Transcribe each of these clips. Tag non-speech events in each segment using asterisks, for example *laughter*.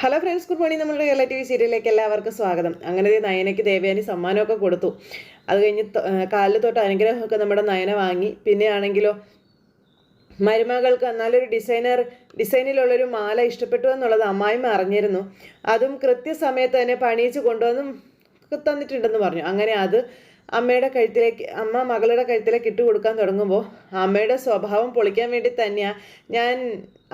Hello friends good morning. നമ്മുടെ Kerala T V സീരിയലിലേക്ക് എല്ലാവർക്കും സ്വാഗതം. അങ്ങനെ നയനയ്ക്ക് ദേവയാനി സമ്മാനമൊക്കെ കൊടുത്തു. അത് കഴിഞ്ഞ് കാലിൽ തൊട്ട് അനുഗ്രഹമൊക്കെ നമ്മുടെ നയന വാങ്ങി. പിന്നെ ആണെങ്കിലോ മരുമകൾക്ക് നല്ലൊരു ഡിസൈനർ ഡിസൈനിലുള്ളൊരു മാല ഇഷ്ടപ്പെട്ടു എന്നുള്ളത് അമ്മായിമ്മ അറിഞ്ഞിരുന്നു. അതും കൃത്യസമയത്ത് തന്നെ പണിയിച്ച് കൊണ്ടുവന്നും തന്നിട്ടുണ്ടെന്ന് പറഞ്ഞു. അങ്ങനെ അത് അമ്മയുടെ കഴുത്തിലേക്ക് അമ്മ മകളുടെ കഴുത്തിലേക്ക് ഇട്ട് കൊടുക്കാൻ തുടങ്ങുമ്പോൾ അമ്മയുടെ സ്വഭാവം പൊളിക്കാൻ വേണ്ടി തന്നെയാണ് ഞാൻ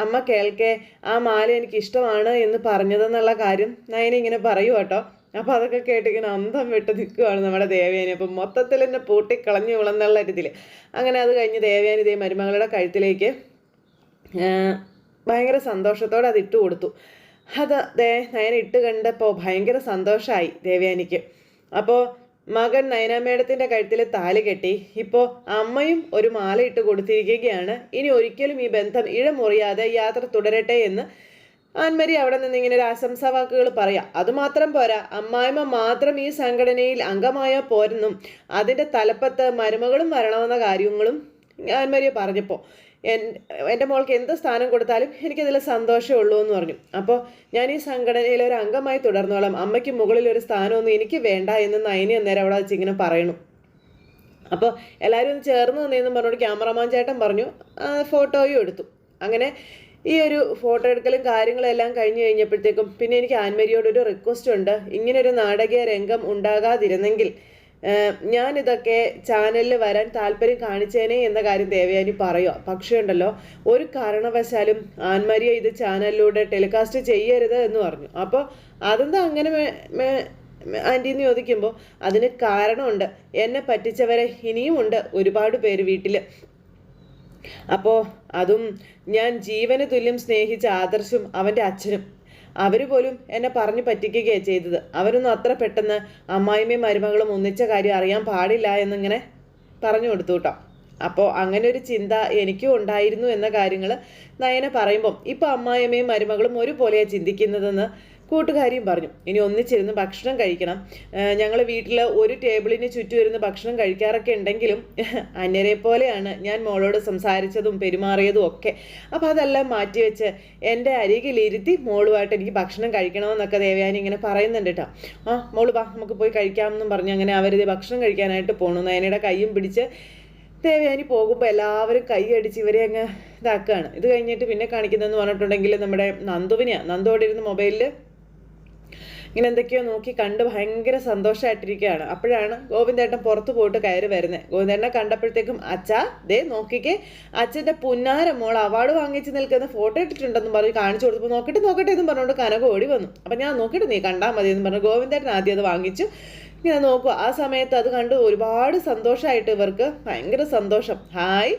അമ്മ കേൾക്കെ ആ മാല എനിക്ക് ഇഷ്ടമാണ് എന്ന് പറഞ്ഞതെന്നുള്ള കാര്യം നയന ഇങ്ങനെ പറയൂ കേട്ടോ. അപ്പോൾ അതൊക്കെ കേട്ടിങ്ങനെ അന്തം വിട്ട് നിൽക്കുകയാണ് നമ്മുടെ ദേവയാനി. അപ്പം മൊത്തത്തിൽ എന്നെ പൂട്ടിക്കളഞ്ഞു വിളന്നുള്ള രീതിയിൽ. അങ്ങനെ അത് കഴിഞ്ഞ് ദേവയാനി ദേ മരുമകളുടെ കഴുത്തിലേക്ക് ഭയങ്കര സന്തോഷത്തോടെ അത് ഇട്ട് കൊടുത്തു. അത് ദേ നയന ഇട്ട് കണ്ടപ്പോൾ ഭയങ്കര സന്തോഷമായി ദേവയാനിക്ക്. അപ്പോൾ മകൻ നയന കഴുത്തിൽ താലി കെട്ടി. ഇപ്പോൾ അമ്മയും ഒരു മാല ഇട്ട് കൊടുത്തിരിക്കുകയാണ്. ഇനി ഒരിക്കലും ഈ ബന്ധം ഇഴമുറിയാതെ യാത്ര തുടരട്ടെ എന്ന് ആൻമരി അവിടെ നിന്ന് ഇങ്ങനെ ഒരു ആശംസാ വാക്കുകൾ പറയാം. അതുമാത്രം പോരാ അമ്മായിമ്മ മാത്രം ഈ സംഘടനയിൽ അംഗമായ പോരെന്നും അതിന്റെ തലപ്പത്ത് മരുമകളും വരണമെന്ന കാര്യങ്ങളും ആൻമരിയെ പറഞ്ഞപ്പോൾ എന്റെ മോൾക്ക് എന്ത് സ്ഥാനം കൊടുത്താലും എനിക്കതിൽ സന്തോഷമേ ഉള്ളൂ എന്ന് പറഞ്ഞു. അപ്പോൾ ഞാൻ ഈ സംഘടനയിൽ ഒരു അംഗമായി തുടർന്നോളാം. അമ്മയ്ക്ക് മുകളിൽ ഒരു സ്ഥാനമൊന്നും എനിക്ക് വേണ്ട എന്ന് നയനി അന്നേരം അവിടെ വെച്ച് ഇങ്ങനെ പറയണു. അപ്പോൾ എല്ലാവരും ഒന്ന് ചേർന്ന് നിന്നെന്നും പറഞ്ഞുകൊണ്ട് ക്യാമറമാൻ ചേട്ടൻ പറഞ്ഞു ഫോട്ടോയും എടുത്തു. അങ്ങനെ ഈ ഒരു ഫോട്ടോ എടുക്കലും കാര്യങ്ങളെല്ലാം കഴിഞ്ഞ് കഴിഞ്ഞപ്പോഴത്തേക്കും പിന്നെ എനിക്ക് ആൻമരിയോട് ഒരു റിക്വസ്റ്റ് ഉണ്ട്. ഇങ്ങനൊരു നാടകീയ രംഗം ഉണ്ടാകാതിരുന്നെങ്കിൽ ഞാനിതൊക്കെ ചാനലിൽ വരാൻ താല്പര്യം കാണിച്ചേനെ എന്ന കാര്യം ദേവയാനി പറയുക പക്ഷേ ഉണ്ടല്ലോ ഒരു കാരണവശാലും ആൻമരിയ ഇത് ചാനലിലൂടെ ടെലികാസ്റ്റ് ചെയ്യരുത് എന്ന് പറഞ്ഞു. അപ്പോൾ അതെന്താ അങ്ങനെ ആന്റി എന്ന് ചോദിക്കുമ്പോൾ അതിന് കാരണമുണ്ട്. എന്നെ പറ്റിച്ചവരെ ഇനിയുമുണ്ട് ഒരുപാട് പേര് വീട്ടിൽ അപ്പോൾ അതും ഞാൻ ജീവന് തുല്യം സ്നേഹിച്ച ആദർശും അവന്റെ അച്ഛനും. അവർ പോലും എന്നെ പറഞ്ഞു പറ്റിക്കുകയാണ് ചെയ്തത്. അവരൊന്നും അത്ര പെട്ടെന്ന് അമ്മായിമ്മയും മരുമകളും ഒന്നിച്ച കാര്യം അറിയാൻ പാടില്ല എന്നിങ്ങനെ പറഞ്ഞു കൊടുത്തു കേട്ടോ അപ്പോൾ അങ്ങനെ ഒരു ചിന്ത എനിക്കും ഉണ്ടായിരുന്നു എന്ന കാര്യങ്ങൾ നയന പറയുമ്പം ഇപ്പം അമ്മായിയമ്മയും മരുമകളും ഒരുപോലെയാണ് ചിന്തിക്കുന്നതെന്ന് കൂട്ടുകാരിയും പറഞ്ഞു ഇനി ഒന്നിച്ചിരുന്ന് ഭക്ഷണം കഴിക്കണം. ഞങ്ങൾ വീട്ടിൽ ഒരു ടേബിളിന് ചുറ്റും ഇരുന്ന് ഭക്ഷണം കഴിക്കാറൊക്കെ ഉണ്ടെങ്കിലും *laughs* അന്യരെ പോലെയാണ് ഞാൻ മോളോട് സംസാരിച്ചതും പെരുമാറിയതും ഒക്കെ. അപ്പോൾ അതെല്ലാം മാറ്റിവെച്ച് എന്റെ അരികിലിരുത്തി മോളുമായിട്ട് എനിക്ക് ഭക്ഷണം കഴിക്കണമെന്നൊക്കെ ദേവയാനി ഇങ്ങനെ പറയുന്നുണ്ട് കേട്ടോ ആ മോൾ വാ നമുക്ക് പോയി കഴിക്കാമെന്നും പറഞ്ഞ് അങ്ങനെ അവരിത് ഭക്ഷണം കഴിക്കാനായിട്ട് പോണു. നയനയുടെ കൈയും പിടിച്ച് ദേവയാനി പോകുമ്പോൾ എല്ലാവരും കൈയടിച്ച് ഇവരെ അങ്ങ് ഇതാക്കുകയാണ് ഇത് കഴിഞ്ഞിട്ട് പിന്നെ കാണിക്കുന്നതെന്ന് പറഞ്ഞിട്ടുണ്ടെങ്കിൽ നമ്മുടെ നന്ദുവിനെയാണ് നന്ദു അവിടെ ഇരുന്ന് മൊബൈലിൽ ഇങ്ങനെ എന്തൊക്കെയോ നോക്കി കണ്ട് ഭയങ്കര സന്തോഷമായിട്ടിരിക്കുകയാണ് അപ്പോഴാണ് ഗോവിന്ദേട്ടൻ പുറത്ത് പോയിട്ട് കയറി വരുന്നത് ഗോവിന്ദേട്ടനെ കണ്ടപ്പോഴത്തേക്കും അച്ഛാ ദേ നോക്കിക്കേ അച്ഛന്റെ പുന്നാര മോൾ അവാർഡ് വാങ്ങിച്ച് നിൽക്കുന്ന ഫോട്ടോ ഇട്ടിട്ടുണ്ടെന്ന് പറഞ്ഞ് കാണിച്ചു കൊടുത്തപ്പോൾ നോക്കട്ടെ നോക്കട്ടെ എന്ന് പറഞ്ഞുകൊണ്ട് കനക ഓടി വന്നു. അപ്പം ഞാൻ നോക്കിയിട്ട് നീ കണ്ടാൽ മതി എന്ന് പറഞ്ഞു. ഗോവിന്ദേട്ടൻ ആദ്യം അത് വാങ്ങിച്ചു. ഇങ്ങനെ നോക്കുക. ആ സമയത്ത് അത് കണ്ട് ഒരുപാട് സന്തോഷമായിട്ട് ഇവർക്ക് ഭയങ്കര സന്തോഷം. ഹായ്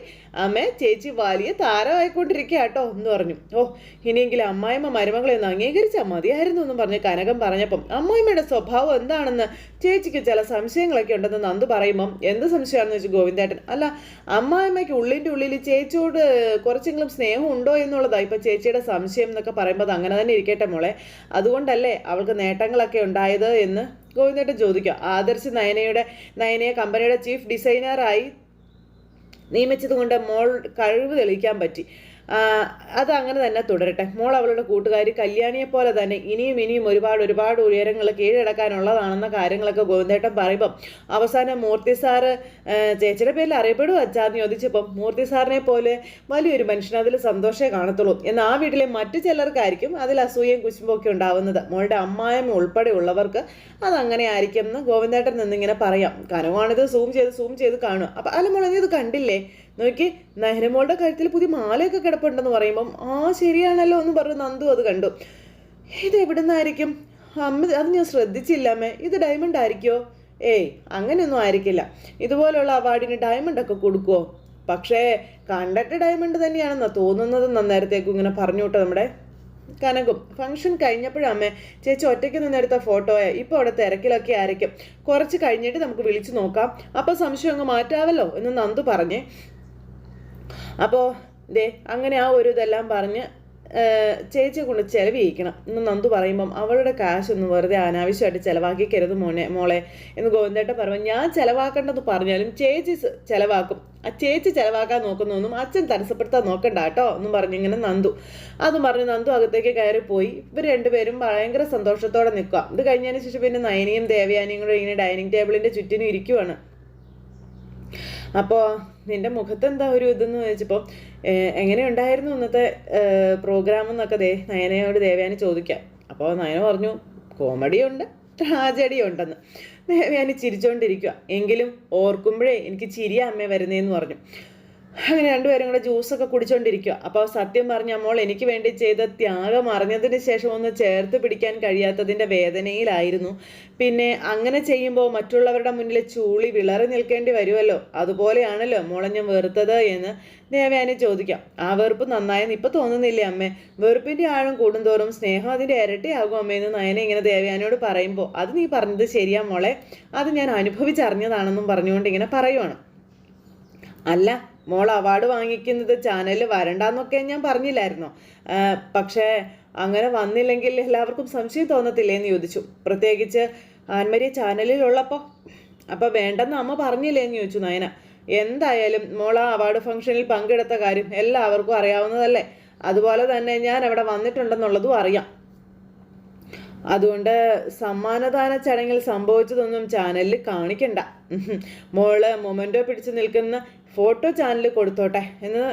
അമ്മേ ചേച്ചി വലിയ താരമായിക്കൊണ്ടിരിക്കുക കേട്ടോ എന്ന് പറഞ്ഞു. ഓ ഇനിയെങ്കിലും അമ്മായിമ്മ മരുമകളെ ഒന്ന് അംഗീകരിച്ചാൽ മതിയായിരുന്നു എന്ന് പറഞ്ഞ് കനകം പറഞ്ഞപ്പം അമ്മായിമ്മയുടെ സ്വഭാവം എന്താണെന്ന് ചേച്ചിക്ക് ചില സംശയങ്ങളൊക്കെ ഉണ്ടെന്ന് നന്ദു പറയുമ്പം എന്ത് സംശയമാണെന്ന് വെച്ചാൽ ഗോവിന്ദേട്ടൻ അല്ല അമ്മായിമ്മയ്ക്ക് ഉള്ളിന്റെ ഉള്ളിൽ ചേച്ചിയോട് കുറച്ചെങ്കിലും സ്നേഹം ഉണ്ടോ എന്നുള്ളതാണ് ഇപ്പം ചേച്ചിയുടെ സംശയം എന്നൊക്കെ പറയുമ്പോൾ അത് അങ്ങനെ തന്നെ ഇരിക്കട്ടെ മോളെ. അതുകൊണ്ടല്ലേ അവൾക്ക് നേട്ടങ്ങളൊക്കെ ഉണ്ടായത് എന്ന് ഗോവിന്ദേട്ടൻ ചോദിക്കുക. ആദർശ് നയനയുടെ നയനയെ കമ്പനിയുടെ ചീഫ് ഡിസൈനറായി നിയമിച്ചത് കൊണ്ട് മോൾ കഴിവ് തെളിയിക്കാൻ പറ്റി. അത് അങ്ങനെ തന്നെ തുടരട്ടെ. മോൾ അവളുടെ കൂട്ടുകാരി കല്യാണിയെ പോലെ തന്നെ ഇനിയും ഇനിയും ഒരുപാട് ഒരുപാട് ഉയരങ്ങൾ കീഴടക്കാനുള്ളതാണെന്ന കാര്യങ്ങളൊക്കെ ഗോവിന്ദേട്ടൻ പറയുമ്പം അവസാനം മൂർത്തി സാറ് ചേച്ചിയുടെ പേരിൽ അറിയപ്പെടും അച്ചാന്ന് ചോദിച്ചപ്പം മൂർത്തി സാറിനെ പോലെ വലിയൊരു മനുഷ്യൻ അതിൽ സന്തോഷമേ കാണത്തുള്ളൂ. എന്നാൽ ആ വീട്ടിലെ മറ്റു ചിലർക്കായിരിക്കും അതിൽ അസൂയയും കുശുമ്പൊക്കെ ഉണ്ടാവുന്നത്. മോളുടെ അമ്മായം ഉൾപ്പെടെയുള്ളവർക്ക് അതങ്ങനെ ആയിരിക്കും എന്ന് ഗോവിന്ദേട്ടൻ നിന്നിങ്ങനെ പറയാം. കനവാണിത് സൂം ചെയ്ത് സൂം ചെയ്ത് കാണുക. അപ്പം അല്ല മോളെ ഇത് കണ്ടില്ലേ? നോക്കി നഹരമോളുടെ കാര്യത്തിൽ പുതിയ മാലയൊക്കെ കിടപ്പുണ്ടെന്ന് പറയുമ്പം ആ ശരിയാണല്ലോ എന്ന് പറഞ്ഞ് നന്ദു അത് കണ്ടു. ഇത് എവിടുന്നായിരിക്കും? അമ്മ അത് ഞാൻ ശ്രദ്ധിച്ചില്ല അമ്മേ. ഇത് ഡയമണ്ട് ആയിരിക്കുമോ ഏയ് അങ്ങനെയൊന്നും ആയിരിക്കില്ല. ഇതുപോലെയുള്ള അവാർഡിന് ഡയമണ്ട് ഒക്കെ കൊടുക്കുമോ പക്ഷേ കണ്ടിട്ട് ഡയമണ്ട് തന്നെയാണെന്നാ തോന്നുന്നത് നന്നേരത്തേക്കും ഇങ്ങനെ പറഞ്ഞു കേട്ടോ നമ്മുടെ കനകും. ഫംഗ്ഷൻ കഴിഞ്ഞപ്പോഴമ്മേ ചേച്ചി ഒറ്റയ്ക്ക് നിന്നെടുത്ത ഫോട്ടോയെ. ഇപ്പോൾ അവിടെ തിരക്കിലൊക്കെ ആയിരിക്കും. കുറച്ച് കഴിഞ്ഞിട്ട് നമുക്ക് വിളിച്ചു നോക്കാം. അപ്പോൾ സംശയം അങ്ങ് മാറ്റാവല്ലോ എന്ന് നന്ദു പറഞ്ഞേ. അപ്പോൾ ദേ അങ്ങനെ ആ ഒരു ഇതെല്ലാം പറഞ്ഞ് ചേച്ചിയെ കൊണ്ട് ചിലവിയിക്കണം എന്ന് നന്ദു പറയുമ്പം അവളുടെ കാശ് ഒന്നും വെറുതെ അനാവശ്യമായിട്ട് ചിലവാക്കിക്കരുത് മോനെ മോളെ എന്ന് ഗോവിന്ദേട്ട പറയുമ്പോൾ ഞാൻ ചിലവാക്കേണ്ടത് പറഞ്ഞാലും ചേച്ചി ചിലവാക്കും. ആ ചേച്ചി ചിലവാക്കാൻ നോക്കുന്നൊന്നും അച്ഛൻ തടസ്സപ്പെടുത്താൻ നോക്കണ്ട കേട്ടോ എന്നും പറഞ്ഞു ഇങ്ങനെ നന്ദു. അതും പറഞ്ഞ് നന്ദു അകത്തേക്ക് കയറി പോയി. ഇവർ രണ്ടുപേരും ഭയങ്കര സന്തോഷത്തോടെ നിൽക്കുക ഇത് കഴിഞ്ഞതിന് ശേഷം പിന്നെ നയനിയും ദേവയാനിയും കൂടെ ഇങ്ങനെ ഡൈനിങ് ടേബിളിന്റെ ചുറ്റിനും ഇരിക്കുവാണ്. അപ്പോൾ നിന്റെ മുഖത്ത് എന്താ ഒരു ഇതെന്ന് ചോദിച്ചപ്പോൾ എങ്ങനെയുണ്ടായിരുന്നു ഇന്നത്തെ പ്രോഗ്രാം എന്നൊക്കെ ദേ നയനയോട് ദേവയാനി ചോദിക്കാം. അപ്പോൾ നയന പറഞ്ഞു കോമഡി ഉണ്ട് ട്രാജഡി ഉണ്ടെന്ന്. ദേവയാനി ചിരിച്ചുകൊണ്ടിരിക്കുക എങ്കിലും ഓർക്കുമ്പോഴേ എനിക്ക് ചിരിയ അമ്മ വരുന്നതെന്ന് പറഞ്ഞു. അങ്ങനെ രണ്ടുപേരും കൂടെ ജ്യൂസൊക്കെ കുടിച്ചോണ്ടിരിക്കുക അപ്പോൾ സത്യം പറഞ്ഞ മോൾ എനിക്ക് വേണ്ടി ചെയ്ത ത്യാഗം അറിഞ്ഞതിന് ശേഷം ഒന്ന് ചേർത്ത് പിടിക്കാൻ കഴിയാത്തതിന്റെ വേദനയിലായിരുന്നു. പിന്നെ അങ്ങനെ ചെയ്യുമ്പോൾ മറ്റുള്ളവരുടെ മുന്നിൽ ചൂളി വിളറി നിൽക്കേണ്ടി വരുമല്ലോ അതുപോലെയാണല്ലോ മോളെ ഞാൻ വെറുത്തത് എന്ന് ദേവയാനി ചോദിക്കാം. ആ വെറുപ്പ് നന്നായെന്ന് ഇപ്പം തോന്നുന്നില്ലേ അമ്മേ? വെറുപ്പിന്റെ ആഴം കൂടുന്തോറും സ്നേഹം അതിന്റെ ഇരട്ടിയാകും അമ്മയെന്ന് നയനെ ഇങ്ങനെ ദേവയാനിയോട് പറയുമ്പോൾ അത് നീ പറഞ്ഞത് ശരിയാ മോളെ. അത് ഞാൻ അനുഭവിച്ചറിഞ്ഞതാണെന്നും പറഞ്ഞുകൊണ്ട് ഇങ്ങനെ പറയുവാണ്. അല്ല മോൾ അവാർഡ് വാങ്ങിക്കുന്നത് ചാനലിൽ വരണ്ടെന്നൊക്കെ ഞാൻ പറഞ്ഞില്ലായിരുന്നോ? പക്ഷേ അങ്ങനെ വന്നില്ലെങ്കിൽ എല്ലാവർക്കും സംശയം തോന്നത്തില്ലേ എന്ന് ചോദിച്ചു. പ്രത്യേകിച്ച് ആൻമരിയ ചാനലിലുള്ളപ്പോൾ അപ്പോൾ വേണ്ടെന്ന് അമ്മ പറഞ്ഞില്ലേ എന്ന് ചോദിച്ചു നയന. എന്തായാലും മോൾ ആ അവാർഡ് ഫംഗ്ഷനിൽ പങ്കെടുത്ത കാര്യം എല്ലാവർക്കും അറിയാവുന്നതല്ലേ? അതുപോലെ തന്നെ ഞാൻ അവിടെ വന്നിട്ടുണ്ടെന്നുള്ളതും അറിയാം. അതുകൊണ്ട് സമ്മാനദാന ചടങ്ങിൽ സംഭവിച്ചതൊന്നും ചാനലിൽ കാണിക്കണ്ട. മോൾ മൊമെന്റോ പിടിച്ചു നിൽക്കുന്ന ഫോട്ടോ ചാനൽ കൊടുത്തോട്ടെ എന്ന്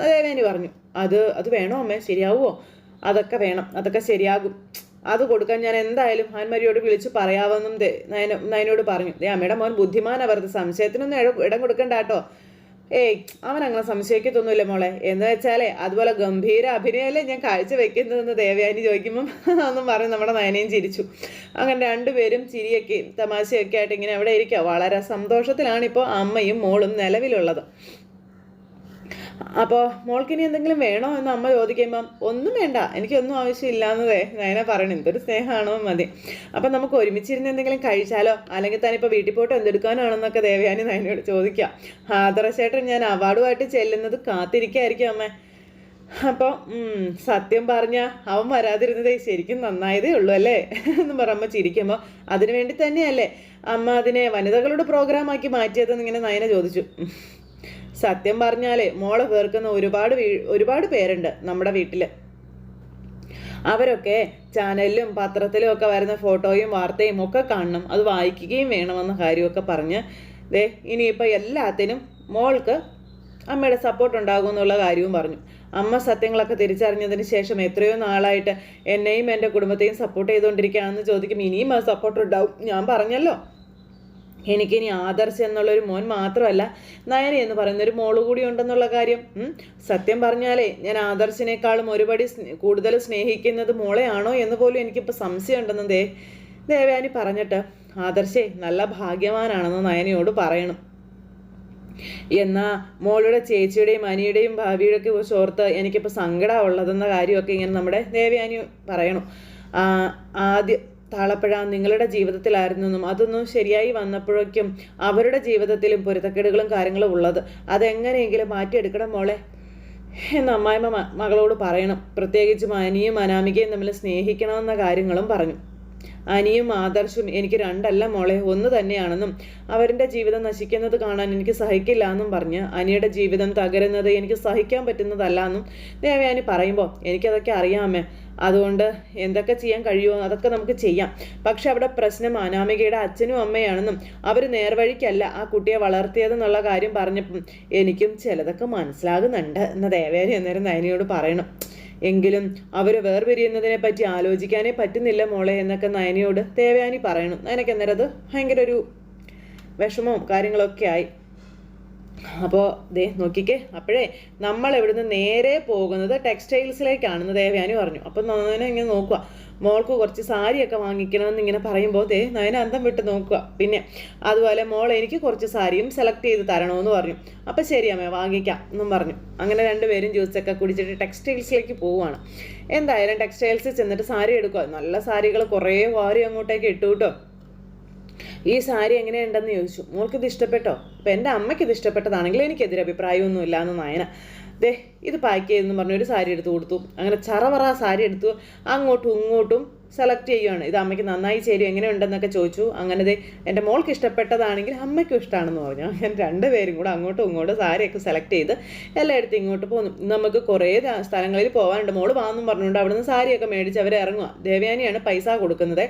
ദേവേനി പറഞ്ഞു. അത് അത് വേണോ അമ്മേ? ശരിയാവുമോ അതൊക്കെ വേണം. അതൊക്കെ ശരിയാകും. അത് കൊടുക്കാൻ ഞാൻ എന്തായാലും ആൻമരിയോട് വിളിച്ച് പറയാമെന്നും നയനോട് പറഞ്ഞു. ദേ അമ്മയുടെ മോൻ ബുദ്ധിമാൻ അവർക്ക് സംശയത്തിനൊന്നും ഇടം കൊടുക്കണ്ട കേട്ടോ. ഏയ് അവൻ അങ്ങനെ സംശയിക്കത്തൊന്നുമില്ല മോളെ. എന്ന് വെച്ചാലേ അതുപോലെ ഗംഭീര അഭിനയമല്ലേ ഞാൻ കാഴ്ച വെക്കുന്നതെന്ന് ദേവയാനി ചോദിക്കുമ്പം *laughs* ഒന്നും പറഞ്ഞ് നമ്മുടെ നയനയും ചിരിച്ചു. അങ്ങനെ രണ്ടുപേരും ചിരിയൊക്കെ തമാശയൊക്കെ ആയിട്ട് ഇങ്ങനെ അവിടെ ഇരിക്കുക. വളരെ സന്തോഷത്തിലാണ് ഇപ്പോൾ അമ്മയും മോളും നിലവിലുള്ളത്. അപ്പോൾ മോൾക്കിനി എന്തെങ്കിലും വേണോ എന്ന് അമ്മ ചോദിക്കുമ്പം ഒന്നും വേണ്ട എനിക്കൊന്നും ആവശ്യമില്ലാന്നതേ നയന പറയണം എന്തൊരു സ്നേഹമാണോ മതി. അപ്പം നമുക്ക് ഒരുമിച്ചിരുന്ന് എന്തെങ്കിലും കഴിച്ചാലോ? അല്ലെങ്കിൽ തന്നെ ഇപ്പോൾ വീട്ടിൽ പോയിട്ട് എന്തെടുക്കാനാണെന്നൊക്കെ ദേവയാനി നയനയോട് ചോദിക്കാം ആദർശേട്ടൻ ഞാൻ അവാർഡുമായിട്ട് ചെല്ലുന്നത് കാത്തിരിക്കായിരിക്കും അമ്മ. അപ്പോൾ സത്യം പറഞ്ഞ അവൻ വരാതിരുന്നതേ ശരിക്കും നന്നായതേ ഉള്ളൂ അല്ലേ? എന്ന് പറയുമ്പോൾ ചിരിക്കുമ്പോൾ അതിനു വേണ്ടി തന്നെയല്ലേ? അമ്മ അതിനെ വനിതകളുടെ പ്രോഗ്രാമാക്കി മാറ്റിയതെന്ന് ഇങ്ങനെ നയന ചോദിച്ചു. സത്യം പറഞ്ഞാലേ മോളെ വേർക്കുന്ന ഒരുപാട് ഒരുപാട് പേരുണ്ട് നമ്മുടെ വീട്ടിൽ അവരൊക്കെ ചാനലിലും പത്രത്തിലും ഒക്കെ വരുന്ന ഫോട്ടോയും വാർത്തയും ഒക്കെ കാണണം. അത് വായിക്കുകയും വേണമെന്ന കാര്യമൊക്കെ പറഞ്ഞ് ദേ ഇനിയിപ്പോൾ എല്ലാത്തിനും മോൾക്ക് അമ്മയുടെ സപ്പോർട്ട് ഉണ്ടാകും എന്നുള്ള കാര്യവും പറഞ്ഞു. അമ്മ സത്യങ്ങളൊക്കെ തിരിച്ചറിഞ്ഞതിന് ശേഷം എത്രയോ നാളായിട്ട് എന്നെയും എന്റെ കുടുംബത്തെയും സപ്പോർട്ട് ചെയ്തുകൊണ്ടിരിക്കുകയാണെന്ന് ചോദിക്കും ഇനിയും ആ സപ്പോർട്ട് ഉണ്ടാവും. ഞാൻ പറഞ്ഞല്ലോ. എനിക്കിനി ആദർശ് എന്നുള്ളൊരു മോൻ മാത്രമല്ല നയന എന്ന് പറയുന്ന ഒരു മോൾ കൂടി ഉണ്ടെന്നുള്ള കാര്യം. സത്യം പറഞ്ഞാലേ ഞാൻ ആദർശിനേക്കാളും ഒരുപടി കൂടുതൽ സ്നേഹിക്കുന്നത് മോളെയാണോ എന്ന് പോലും എനിക്കിപ്പോൾ സംശയമുണ്ടെന്ന് ദേ ദേവയാനി പറഞ്ഞിട്ട് ആദർശേ നല്ല ഭാഗ്യവാനാണെന്ന് നയനയോട് പറയണം. എന്നാ മോളുടെ ചേച്ചിയുടെയും അനിയുടെയും ഭാവിയുടെയൊക്കെ കുറിച്ച് ഓർത്ത് എനിക്കിപ്പോൾ സങ്കടമുള്ളതെന്ന കാര്യമൊക്കെ ഇങ്ങനെ നമ്മുടെ ദേവയാനി പറയണം. ആദ്യം താളപ്പഴ നിങ്ങളുടെ ജീവിതത്തിലായിരുന്നെന്നും അതൊന്നും ശരിയായി വന്നപ്പോഴേക്കും അവരുടെ ജീവിതത്തിലും പൊരുത്തക്കേടുകളും കാര്യങ്ങളും ഉള്ളത്. അതെങ്ങനെയെങ്കിലും മാറ്റിയെടുക്കണം മോളെ എന്ന് അമ്മായിമ്മ മകളോട് പറയണം. പ്രത്യേകിച്ചും അനിയും അനാമികയും തമ്മിൽ സ്നേഹിക്കണമെന്ന കാര്യങ്ങളും പറഞ്ഞു. അനിയും ആദർശും എനിക്ക് രണ്ടല്ല മോളെ ഒന്ന് തന്നെയാണെന്നും അവരുടെ ജീവിതം നശിക്കുന്നത് കാണാൻ എനിക്ക് സഹിക്കില്ല എന്നും പറഞ്ഞ് അനിയുടെ ജീവിതം തകരുന്നത് എനിക്ക് സഹിക്കാൻ പറ്റുന്നതല്ല എന്നും ദേവയാനി പറയുമ്പോൾ എനിക്കതൊക്കെ അറിയാമേ അതുകൊണ്ട് എന്തൊക്കെ ചെയ്യാൻ കഴിയുമോ അതൊക്കെ നമുക്ക് ചെയ്യാം. പക്ഷെ അവിടെ പ്രശ്നം അനാമികയുടെ അച്ഛനും അമ്മയാണെന്നും അവർ നേർവഴിക്കല്ല ആ കുട്ടിയെ വളർത്തിയതെന്നുള്ള കാര്യം പറഞ്ഞപ്പം എനിക്കും ചിലതൊക്കെ മനസ്സിലാകുന്നുണ്ട്. എന്ന ദേവയാനി അന്നേരം നയനിയോട് പറയണം. എങ്കിലും അവർ വേർപിരിയുന്നതിനെ പറ്റി ആലോചിക്കാനേ പറ്റുന്നില്ല മോളെ എന്നൊക്കെ നയനിയോട് ദേവയാനി പറയണം. നയനക്ക് അന്നേരം അത് ഭയങ്കര ഒരു വിഷമവും കാര്യങ്ങളൊക്കെ ആയി. അപ്പോൾ ദേ നോക്കിക്കേ അപ്പോഴേ നമ്മൾ ഇവിടുന്ന് നേരെ പോകുന്നത് ടെക്സ്റ്റൈൽസിലേക്കാണെന്ന് ദേവയാനി പറഞ്ഞു. അപ്പം നയന ഇങ്ങനെ നോക്കുക മോൾക്ക് കുറച്ച് സാരിയൊക്കെ വാങ്ങിക്കണമെന്ന് ഇങ്ങനെ പറയുമ്പോൾ ദേ നയന അന്തം വിട്ട് നോക്കുക പിന്നെ അതുപോലെ മോൾ എനിക്ക് കുറച്ച് സാരിയും സെലക്ട് ചെയ്ത് തരണമെന്ന് പറഞ്ഞു. അപ്പം ശരി അമ്മ വാങ്ങിക്കാം എന്നും പറഞ്ഞു. അങ്ങനെ രണ്ടുപേരും ജ്യൂസൊക്കെ കുടിച്ചിട്ട് ടെക്സ്റ്റൈൽസിലേക്ക് പോവുകയാണ് എന്തായാലും ടെക്സ്റ്റൈൽസിൽ ചെന്നിട്ട് സാരി എടുക്കുക നല്ല സാരികൾ കുറേ വാരി അങ്ങോട്ടേക്ക് ഇട്ടു കേട്ടോ. ഈ സാരി എങ്ങനെയുണ്ടെന്ന് ചോദിച്ചു. മോൾക്ക് ഇത് ഇഷ്ടപ്പെട്ടോ? അപ്പം എന്റെ അമ്മയ്ക്ക് ഇത് ഇഷ്ടപ്പെട്ടതാണെങ്കിൽ എനിക്കെതിരെ അഭിപ്രായമൊന്നുമില്ല എന്ന് നയന. ദേ ഇത് പാക്ക് ചെയ്തെന്ന് പറഞ്ഞ് ഒരു സാരി എടുത്തു കൊടുത്തു. അങ്ങനെ ചറവറ സാരി എടുത്തു. അങ്ങോട്ടും ഇങ്ങോട്ടും സെലക്ട് ചെയ്യുകയാണ് ഇത് അമ്മയ്ക്ക് നന്നായി ചേരും എങ്ങനെയുണ്ടെന്നൊക്കെ ചോദിച്ചു. അങ്ങനെ ദേ എന്റെ മോൾക്ക് ഇഷ്ടപ്പെട്ടതാണെങ്കിൽ അമ്മയ്ക്കും ഇഷ്ടമാണെന്ന് പറഞ്ഞു. അങ്ങനെ രണ്ടുപേരും കൂടെ അങ്ങോട്ടും ഇങ്ങോട്ടും സാരിയൊക്കെ സെലക്ട് ചെയ്ത് എല്ലായിടത്തും ഇങ്ങോട്ട് പോന്നു. നമുക്ക് കുറേ സ്ഥലങ്ങളിൽ പോകാനുണ്ട് മോൾ വാന്നും പറഞ്ഞുകൊണ്ട് അവിടുന്ന് സാരിയൊക്കെ മേടിച്ച് അവർ ഇറങ്ങുക ദേവയാനിയാണ് പൈസ കൊടുക്കുന്നത്.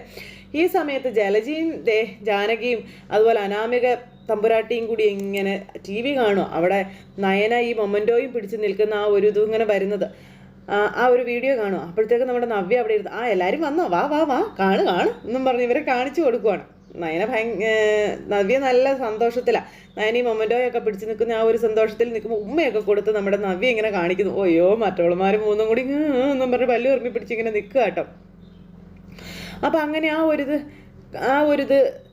ഈ സമയത്ത് ജലജിയും ദേ ജാനകിയും അതുപോലെ അനാമിക തമ്പുരാട്ടിയും കൂടി ഇങ്ങനെ ടി വി കാണും അവിടെ നയന ഈ മൊമന്റോയും പിടിച്ച് നിൽക്കുന്ന ആ ഒരു ഇതും ഇങ്ങനെ വരുന്നത്. ആ ഒരു വീഡിയോ കാണും അപ്പോഴത്തേക്ക് നമ്മുടെ നവ്യ അവിടെ ഇരുന്ന് ആ എല്ലാവരും വന്നോ? വാ വാ വാ കാണ് കാണ് എന്നും പറഞ്ഞ് ഇവരെ കാണിച്ചു കൊടുക്കുവാണ്. നയന ഭയ നവ്യ നല്ല സന്തോഷത്തിലാണ് നയന ഈ മൊമന്റോയൊക്കെ പിടിച്ച് നിൽക്കുന്ന ആ ഒരു സന്തോഷത്തിൽ നിൽക്കുമ്പോൾ ഉമ്മയൊക്കെ കൊടുത്ത് നമ്മുടെ നവ്യ ഇങ്ങനെ കാണിക്കുന്നു. ഓയോ മറ്റുള്ളമാർ മൂന്നും കൂടി എന്നും പറഞ്ഞ് പല്ലു ഉറമി പിടിച്ച് ഇങ്ങനെ നിൽക്കുക കേട്ടോ. അപ്പം അങ്ങനെ ആ ഒരു ഇത് ആ ഒരു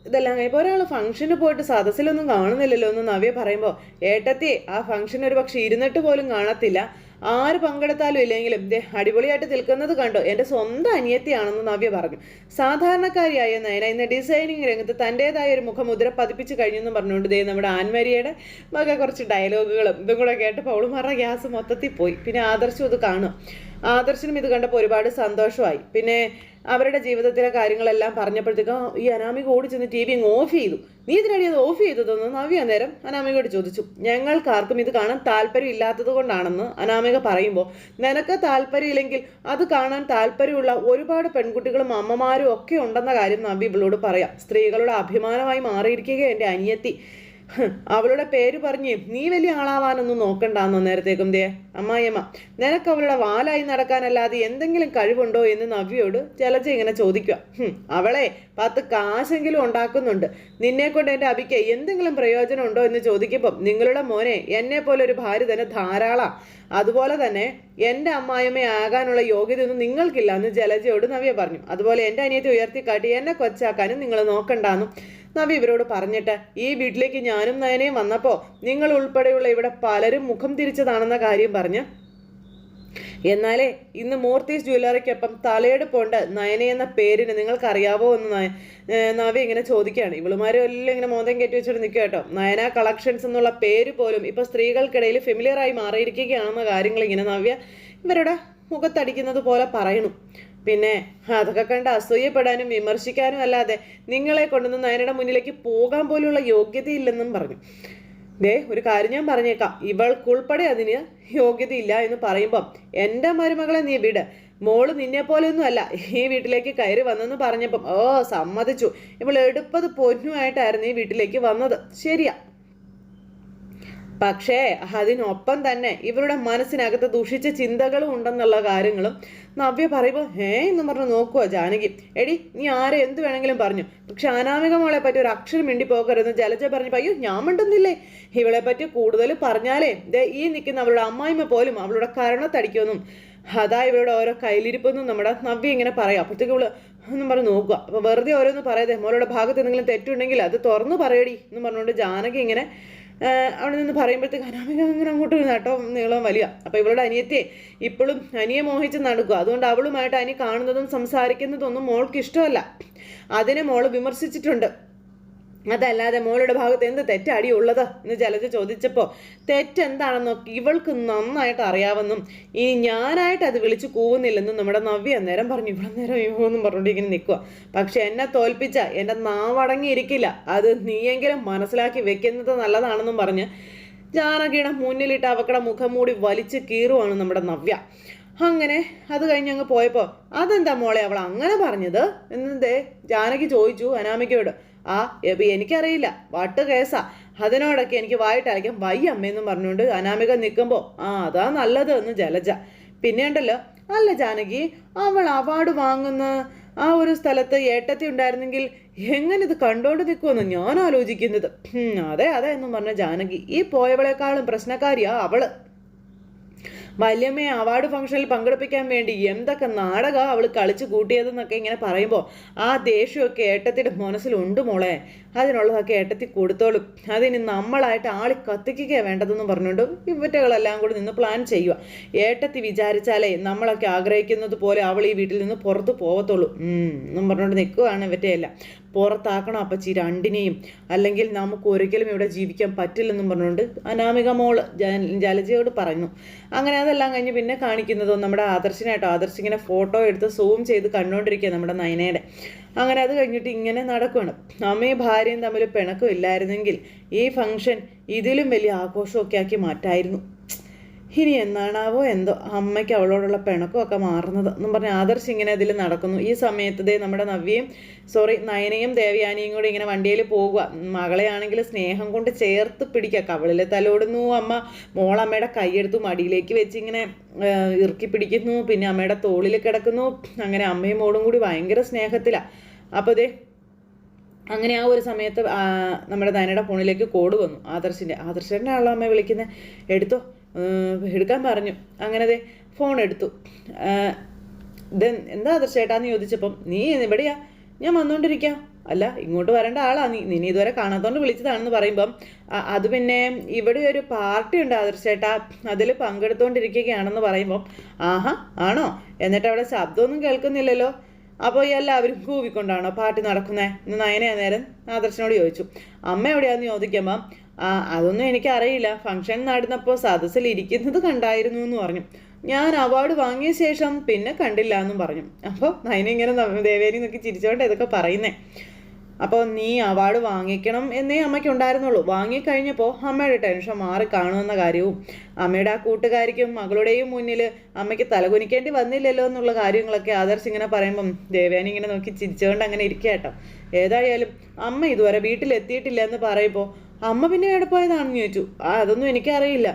ഇതെല്ലാം കഴിയുമ്പോൾ ഒരാൾ ഫംഗ്ഷന് പോയിട്ട് സദസ്സിലൊന്നും കാണുന്നില്ലല്ലോ എന്ന് നവ്യ പറയുമ്പോൾ ഏട്ടത്തി ആ ഫംഗ്ഷൻ ഒരു പക്ഷെ ഇരുന്നിട്ട് പോലും കാണത്തില്ല. ആര് പങ്കെടുത്താലും ഇല്ലെങ്കിലും ദേ അടിപൊളിയായിട്ട് നിൽക്കുന്നത് കണ്ടോ? എന്റെ സ്വന്തം അനിയത്തിയാണെന്ന് നവ്യ പറഞ്ഞു. സാധാരണക്കാരിയായ നയന ഇന്ന് ഡിസൈനിങ് രംഗത്ത് തന്റെതായ ഒരു മുഖമുദ്ര പതിപ്പിച്ച് കഴിഞ്ഞെന്ന് പറഞ്ഞുകൊണ്ട് ദേ നമ്മുടെ ആൻമരിയുടെ മക കുറച്ച് ഡയലോഗുകളും ഇതും കൂടെ കേട്ടപ്പോൾ അവളുമാരുടെ ഗ്യാസ് മൊത്തത്തിൽ പോയി. പിന്നെ ആദർശം അത് കാണും. ആദർശനും ഇത് കണ്ടപ്പോൾ ഒരുപാട് സന്തോഷമായി. പിന്നെ അവരുടെ ജീവിതത്തിലെ കാര്യങ്ങളെല്ലാം പറഞ്ഞപ്പോഴത്തേക്കും ഈ അനാമിക ഓടി ചെന്ന് ടി വി ഓഫ് ചെയ്തു. നീ ഇതിനടി അത് ഓഫ് ചെയ്തതെന്ന് നവ്യ നേരം അനാമികയോട് ചോദിച്ചു ഞങ്ങൾക്കാർക്കും ഇത് കാണാൻ താല്പര്യം ഇല്ലാത്തത് കൊണ്ടാണെന്ന് അനാമിക പറയുമ്പോൾ നിനക്ക് താല്പര്യമില്ലെങ്കിൽ അത് കാണാൻ താല്പര്യമുള്ള ഒരുപാട് പെൺകുട്ടികളും അമ്മമാരും ഒക്കെ ഉണ്ടെന്ന കാര്യം നവ്യ ഇവളോട് പറയാം. സ്ത്രീകളുടെ അഭിമാനമായി മാറിയിരിക്കുക എന്റെ അനിയത്തി. അവളുടെ പേര് പറഞ്ഞ് നീ വലിയ ആളാവാനൊന്നും നോക്കണ്ടാന്നോ നേരത്തേക്കും ദേ. അമ്മായിയമ്മ നിനക്ക് അവളുടെ വാലായി നടക്കാനല്ലാതെ എന്തെങ്കിലും കഴിവുണ്ടോ എന്ന് നവ്യോട് ജലജ ഇങ്ങനെ ചോദിക്കുക. അവളെ പത്ത് കാശെങ്കിലും ഉണ്ടാക്കുന്നുണ്ട്. നിന്നെ കൊണ്ട് എന്റെ അബിക്ക് എന്തെങ്കിലും പ്രയോജനം ഉണ്ടോ എന്ന് ചോദിക്കുമ്പം നിങ്ങളുടെ മോനെ എന്നെ പോലെ ഒരു ഭാര്യ തന്നെ ധാരാളം. അതുപോലെ തന്നെ എന്റെ യോഗ്യത യോഗ്യതയൊന്നും നിങ്ങൾക്കില്ല എന്ന് ജലജയോട് നവ്യ പറഞ്ഞു. അതുപോലെ എന്റെ അനിയത്തെ ഉയർത്തിക്കാട്ടി എന്നെ കൊച്ചാക്കാനും നിങ്ങൾ നോക്കണ്ടാന്നും നവി ഇവരോട് പറഞ്ഞിട്ട് ഈ വീട്ടിലേക്ക് ഞാനും നയനയും വന്നപ്പോൾ നിങ്ങൾ ഉൾപ്പെടെയുള്ള ഇവിടെ പലരും മുഖം തിരിച്ചതാണെന്ന കാര്യം പറഞ്ഞ് എന്നാലേ ഇന്ന് മൂർത്തീസ് ജ്വല്ലറിക്കൊപ്പം തലയെടുപ്പുണ്ട് നയന എന്ന പേരിന് നിങ്ങൾക്ക് അറിയാവോ എന്ന് നവി ഇങ്ങനെ ചോദിക്കുകയാണ്. ഇവളുമാരും എല്ലാം ഇങ്ങനെ മോന്തം കയറ്റി വെച്ചിട്ട് നിൽക്കുക കേട്ടോ. നയന കളക്ഷൻസ് എന്നുള്ള പേര് പോലും ഇപ്പോൾ സ്ത്രീകൾക്കിടയിൽ ഫെമിലിയറായി മാറിയിരിക്കുകയാണെന്ന കാര്യങ്ങൾ ഇങ്ങനെ നവ്യ ഇവരുടെ മുഖത്തടിക്കുന്നത് പോലെ പറയണു. പിന്നെ അതൊക്കെ കണ്ട് അസൂയപ്പെടാനും വിമർശിക്കാനും അല്ലാതെ നിങ്ങളെ കൊണ്ടൊന്ന് നയനയുടെ മുന്നിലേക്ക് പോകാൻ പോലുള്ള യോഗ്യതയില്ലെന്നും പറഞ്ഞു. ദേ ഒരു കാര്യം ഞാൻ പറഞ്ഞേക്കാം. ഇവൾക്കുൾപ്പെടെ അതിന് യോഗ്യതയില്ല എന്ന് പറയുമ്പം എന്റെ മരുമകളെ നീ വിട്. മോൾ നിന്നെ പോലെയൊന്നും അല്ല. ഈ വീട്ടിലേക്ക് കയറി വന്നെന്ന് പറഞ്ഞപ്പം ഓ സമ്മതിച്ചു. ഇവൾ എടുപ്പത് പൊന്നുമായിട്ടായിരുന്നു ഈ വീട്ടിലേക്ക് വന്നത്. ശരിയാ. പക്ഷേ അതിനൊപ്പം തന്നെ ഇവരുടെ മനസ്സിനകത്ത് ദുഷിച്ച ചിന്തകളും ഉണ്ടെന്നുള്ള കാര്യങ്ങളും നവ്യ പറയുമ്പോൾ ഹേ എന്ന് പറഞ്ഞ് നോക്കുക ജാനകി. എടി നീ ആരെ എന്ത് വേണമെങ്കിലും പറഞ്ഞു. പക്ഷെ അനാമിക മോളെ പറ്റി ഒരു അക്ഷരം മിണ്ടി പോകരുതെന്ന് ജലജ പറഞ്ഞു അയ്യോ ഞാൻ മിണ്ടുന്നില്ലേ? ഇവളെ പറ്റി കൂടുതൽ പറഞ്ഞാലേ ദേ ഈ നിൽക്കുന്ന അവളുടെ അമ്മായിമ്മ പോലും അവളുടെ കരണത്തടിക്കുമെന്നും അതാ ഇവരുടെ ഓരോ കയ്യിലിരിപ്പെന്നും നമ്മുടെ നവ്യ ഇങ്ങനെ പറയാം. അപ്പോഴത്തേക്ക് ഇവൾ എന്നും പറഞ്ഞ് നോക്കുക അപ്പോൾ വെറുതെ ഓരോന്ന് പറയാതെ മോളുടെ ഭാഗത്ത് എന്തെങ്കിലും തെറ്റുണ്ടെങ്കിൽ അത് തുറന്നു പറയടി എന്ന് പറഞ്ഞുകൊണ്ട് ജാനകി ഇങ്ങനെ അവിടെ നിന്ന് പറയുമ്പോഴത്തേക്ക് അനാമിക അങ്ങനെ അങ്ങോട്ട് നട്ടോ നീളം വലിയ. അപ്പോൾ ഇവളുടെ അനിയത്തെ ഇപ്പോഴും അനിയെ മോഹിച്ച് നടക്കുക. അതുകൊണ്ട് അവളുമായിട്ട് അനി കാണുന്നതും സംസാരിക്കുന്നതൊന്നും മോൾക്ക് ഇഷ്ടമല്ല. അതിനെ മോൾ വിമർശിച്ചിട്ടുണ്ട്. അതല്ലാതെ മോളുടെ ഭാഗത്ത് എന്ത് തെറ്റാടി ഉള്ളത്? എന്ന് ജലജ ചോദിച്ചപ്പോൾ തെറ്റെന്താണെന്നോ ഇവൾക്ക് നന്നായിട്ട് അറിയാമെന്നും ഇനി ഞാനായിട്ട് അത് വിളിച്ചു കൂവുന്നില്ലെന്നും നമ്മുടെ നവ്യ അന്നേരം പറഞ്ഞു. ഇവിടെ നേരം അയ്യോ എന്നും പറഞ്ഞുകൊണ്ട് ഇങ്ങനെ നിൽക്കുക പക്ഷെ എന്നെ തോൽപ്പിച്ച എന്റെ നാവടങ്ങിയിരിക്കില്ല. അത് നീയെങ്കിലും മനസ്സിലാക്കി വെക്കുന്നത് നല്ലതാണെന്നും പറഞ്ഞ് ജാനകിയുടെ മുന്നിലിട്ട് അവക്കടെ മുഖം മൂടി വലിച്ചു കീറുവാണ് നമ്മുടെ നവ്യ. അങ്ങനെ അത് കഴിഞ്ഞ് അങ്ങ് പോയപ്പോൾ അതെന്താ മോളെ അവൾ അങ്ങനെ പറഞ്ഞത്? എന്നതേ ജാനകി ചോദിച്ചു അനാമികയോട്. ആ എബി എനിക്കറിയില്ല. വട്ട് കേസാ. അതിനോടൊക്കെ എനിക്ക് വായിട്ടായിരിക്കും വൈ അമ്മയെന്നും പറഞ്ഞുകൊണ്ട് അനാമിക നിൽക്കുമ്പോൾ ആ അതാ നല്ലത് എന്ന് ജലജ. പിന്നെ ഉണ്ടല്ലോ അല്ല ജാനകി അവൾ അവാർഡ് വാങ്ങുന്ന ആ ഒരു സ്ഥലത്ത് ഏട്ടത്തി ഉണ്ടായിരുന്നെങ്കിൽ എങ്ങനെ ഇത് കണ്ടോണ്ട് നിൽക്കുമെന്ന് ഞാൻ ആലോചിക്കുന്നത്. അതെ അതെ എന്നും പറഞ്ഞ ജാനകി ഈ പോയവളെക്കാളും പ്രശ്നക്കാരിയാ അവൾ. വല്യമ്മയെ അവാർഡ് ഫംഗ്ഷനിൽ പങ്കെടുപ്പിക്കാൻ വേണ്ടി എന്തൊക്കെ നാടകമാണ് അവൾ കളിച്ചു കൂട്ടിയതെന്നൊക്കെ ഇങ്ങനെ പറയുമ്പോൾ ആ ദേഷ്യമൊക്കെ ഏട്ടത്തിയുടെ മനസ്സിലുണ്ട് മോളെ. അതിനുള്ളതൊക്കെ ഏട്ടത്തി കൊടുത്തോളും. അതിനി നമ്മളായിട്ട് ആളി കത്തിക്കുക വേണ്ടതെന്ന് പറഞ്ഞുകൊണ്ട് ഇവറ്റകളെല്ലാം കൂടി നിന്ന് പ്ലാൻ ചെയ്യുക ഏട്ടത്തി വിചാരിച്ചാലേ നമ്മളൊക്കെ ആഗ്രഹിക്കുന്നത് പോലെ അവൾ ഈ വീട്ടിൽ നിന്ന് പുറത്ത് പോകത്തുള്ളൂ എന്നും പറഞ്ഞുകൊണ്ട് നിൽക്കുകയാണ് ഇവറ്റയെല്ലാം. പുറത്താക്കണം അപ്പച്ചി രണ്ടിനെയും. അല്ലെങ്കിൽ നമുക്ക് ഒരിക്കലും ഇവിടെ ജീവിക്കാൻ പറ്റില്ലെന്നും പറഞ്ഞുകൊണ്ട് അനാമിക മോൾ ജലജയോട് പറഞ്ഞു അങ്ങനെ അതെല്ലാം കഴിഞ്ഞ് പിന്നെ കാണിക്കുന്നതോ നമ്മുടെ ആദർശിനായിട്ടോ ആദർശിങ്ങനെ ഫോട്ടോ എടുത്ത് സൂം ചെയ്ത് കണ്ടുകൊണ്ടിരിക്കുക നമ്മുടെ നയനയുടെ അങ്ങനെ അത് കഴിഞ്ഞിട്ട് ഇങ്ങനെ നടക്കുകയാണ് അമ്മയും ഭാര്യയും തമ്മിൽ പിണക്കം ഇല്ലായിരുന്നെങ്കിൽ ഈ ഫംഗ്ഷൻ ഇതിലും വലിയ ആഘോഷമൊക്കെ ആക്കി മാറ്റായിരുന്നു. ഇനി എന്നാണാവോ എന്തോ അമ്മയ്ക്ക് അവളോടുള്ള പിണക്കമൊക്കെ മാറുന്നത് എന്നും പറഞ്ഞ് ആദർശ് ഇങ്ങനെ അതിൽ നടക്കുന്നു. ഈ സമയത്ത് നമ്മുടെ നവ്യയും സോറി നയനയും ദേവയാനിയും കൂടി ഇങ്ങനെ വണ്ടിയിൽ പോകുക മകളെയാണെങ്കിൽ സ്നേഹം കൊണ്ട് ചേർത്ത് പിടിക്കുക. കവളിലെ തലോടുന്നു അമ്മ മോളമ്മയുടെ കൈയെടുത്തു മടിയിലേക്ക് വെച്ച് ഇങ്ങനെ ഇറുക്കി പിടിക്കുന്നു. പിന്നെ അമ്മയുടെ തോളിൽ കിടക്കുന്നു. അങ്ങനെ അമ്മയും മോളും കൂടി ഭയങ്കര സ്നേഹത്തിലാണ് അപ്പോൾ ദേ അങ്ങനെ ആ ഒരു സമയത്ത് നമ്മുടെ നയനയുടെ ഫോണിലേക്ക് കോഡ് വന്നു. ആദർശിന്റെ ആദർശന്റെ ആളോ അമ്മയെ വിളിക്കുന്നത് എടുത്തോ? എടുക്കാൻ പറഞ്ഞു. അങ്ങനെ ഫോൺ എടുത്തു. ദെൻ എന്താ എന്താ ആദർശേട്ടാന്ന് ചോദിച്ചപ്പം നീ എവിടെയാ? ഞാൻ വന്നുകൊണ്ടിരിക്കാം അല്ല ഇങ്ങോട്ട് വരേണ്ട ആളാ നീ. നിന്നെ ഇതുവരെ കാണാത്തോണ്ട് വിളിച്ചതാണെന്ന് പറയുമ്പം "അ- അത് പിന്നെ ഇവിടെ ഒരു പാർട്ടി ഉണ്ട് ആദർശേട്ടാ. അതിൽ പങ്കെടുത്തുകൊണ്ടിരിക്കുകയാണെന്ന് പറയുമ്പം ആഹാ ആണോ? എന്നിട്ട് അവിടെ ശബ്ദമൊന്നും കേൾക്കുന്നില്ലല്ലോ. അപ്പോൾ എല്ലാവരും കൂവിക്കൊണ്ടാണോ പാർട്ടി നടക്കുന്നത് നയനയാ നേരം ആദർശനോട് ചോദിച്ചു. അമ്മ എവിടെയാന്ന് ചോദിക്കുമ്പം ആ അതൊന്നും എനിക്കറിയില്ല. ഫംഗ്ഷൻ നടന്നപ്പോൾ സദസ്സിൽ ഇരിക്കുന്നത് കണ്ടായിരുന്നു എന്ന് പറഞ്ഞു. ഞാൻ അവാർഡ് വാങ്ങിയ ശേഷം പിന്നെ കണ്ടില്ല എന്നും പറഞ്ഞു. അപ്പോൾ നയന ഇങ്ങനെ ദേവേരി നോക്കി ചിരിച്ചോണ്ട് ഇതൊക്കെ പറയുന്നേ. അപ്പോൾ നീ അവാർഡ് വാങ്ങിക്കണം എന്നേ അമ്മയ്ക്ക് ഉണ്ടായിരുന്നുള്ളൂ. വാങ്ങിക്കഴിഞ്ഞപ്പോൾ അമ്മയുടെ ടെൻഷൻ മാറി കാണുമെന്ന കാര്യവും അമ്മയുടെ ആ കൂട്ടുകാരിക്കും മകളുടെയും മുന്നിൽ അമ്മയ്ക്ക് തലകുനിക്കേണ്ടി വന്നില്ലല്ലോ എന്നുള്ള കാര്യങ്ങളൊക്കെ ആദർശ് ഇങ്ങനെ പറയുമ്പം ദേവയാനി ഇങ്ങനെ നോക്കി ചിരിച്ചുകൊണ്ട് അങ്ങനെ ഇരിക്കട്ടോ ഏതായാലും അമ്മ ഇതുവരെ വീട്ടിലെത്തിയിട്ടില്ല എന്ന് പറയുമ്പോൾ അമ്മ പിന്നെ എവിടെ പോയതാണെന്ന് ചോദിച്ചു. ആ അതൊന്നും എനിക്കറിയില്ല.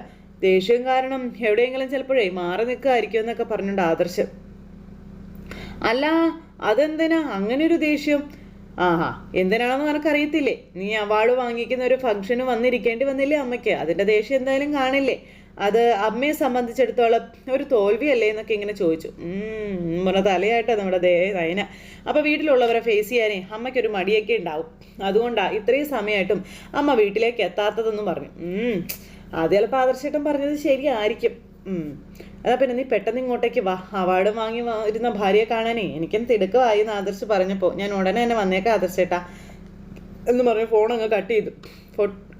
ദേഷ്യം കാരണം എവിടെയെങ്കിലും ചിലപ്പോഴേ മാറി നിൽക്കുമായിരിക്കും എന്നൊക്കെ പറഞ്ഞിട്ടുണ്ട് ആദർശ്. അല്ല അതെന്തിനാ? ഒരു ദേഷ്യം. ആഹാ എന്തിനാണെന്ന് നിനക്കറിയത്തില്ലേ? നീ അവാർഡ് വാങ്ങിക്കുന്ന ഒരു ഫംഗ്ഷന് വന്നിരിക്കേണ്ടി വന്നില്ലേ അമ്മയ്ക്ക്? അതിന്റെ ദേഷ്യം എന്തായാലും കാണില്ലേ? അത് അമ്മയെ സംബന്ധിച്ചിടത്തോളം ഒരു തോൽവിയല്ലേ എന്നൊക്കെ ഇങ്ങനെ ചോദിച്ചു. പറഞ്ഞ തലയായിട്ടാ നമ്മുടെ ദേ നയന. അപ്പൊ വീട്ടിലുള്ളവരെ ഫേസ് ചെയ്യാനേ അമ്മയ്ക്കൊരു മടിയൊക്കെ ഉണ്ടാവും. അതുകൊണ്ടാ ഇത്രയും സമയമായിട്ടും അമ്മ വീട്ടിലേക്ക് എത്താത്തതെന്ന് പറഞ്ഞു. അത് ചിലപ്പോൾ ആദർശേട്ടൻ പറഞ്ഞത് ശരിയായിരിക്കും. അതാ പിന്നെ നീ പെട്ടെന്ന് ഇങ്ങോട്ടേക്ക് വാ. അവാർഡ് വാങ്ങി വരുന്ന ഭാര്യയെ കാണാനേ. എനിക്കും തിടുക്കമായി എന്ന് ആദർശ് പറഞ്ഞപ്പോൾ ഞാൻ ഉടനെ തന്നെ വന്നേക്കാം ആദർശേട്ടാ എന്ന് പറഞ്ഞ് ഫോൺ അങ്ങ് കട്ട് ചെയ്തു.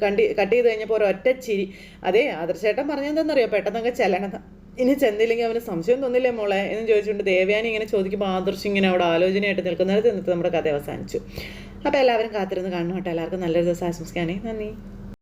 കണ്ടി കട്ട് ചെയ്ത് കഴിഞ്ഞപ്പോൾ ഒരൊറ്റ ചിരി. അതെ ആദർശേട്ടൻ പറഞ്ഞെന്താണെന്നറിയോ പെട്ടെന്നൊക്കെ ചെല്ലണം ഇനി ചെന്നില്ലെങ്കിൽ അവന് സംശയം തോന്നില്ലേ മോളെ? എന്ന് ചോദിച്ചുകൊണ്ട് ദേവയാനി ഇങ്ങനെ ചോദിക്കുമ്പോൾ ആദർശ് ഇങ്ങനെ അവിടെ ആലോചനയായിട്ട് നിൽക്കുന്നിടത്ത് നിന്നിട്ട് നമ്മുടെ കഥ അവസാനിച്ചു. അപ്പോൾ എല്ലാവരും കാത്തിരുന്ന് കാണണം കേട്ടോ. എല്ലാവർക്കും നല്ലൊരു ദിവസം ആശംസിക്കാനേ. നന്ദി.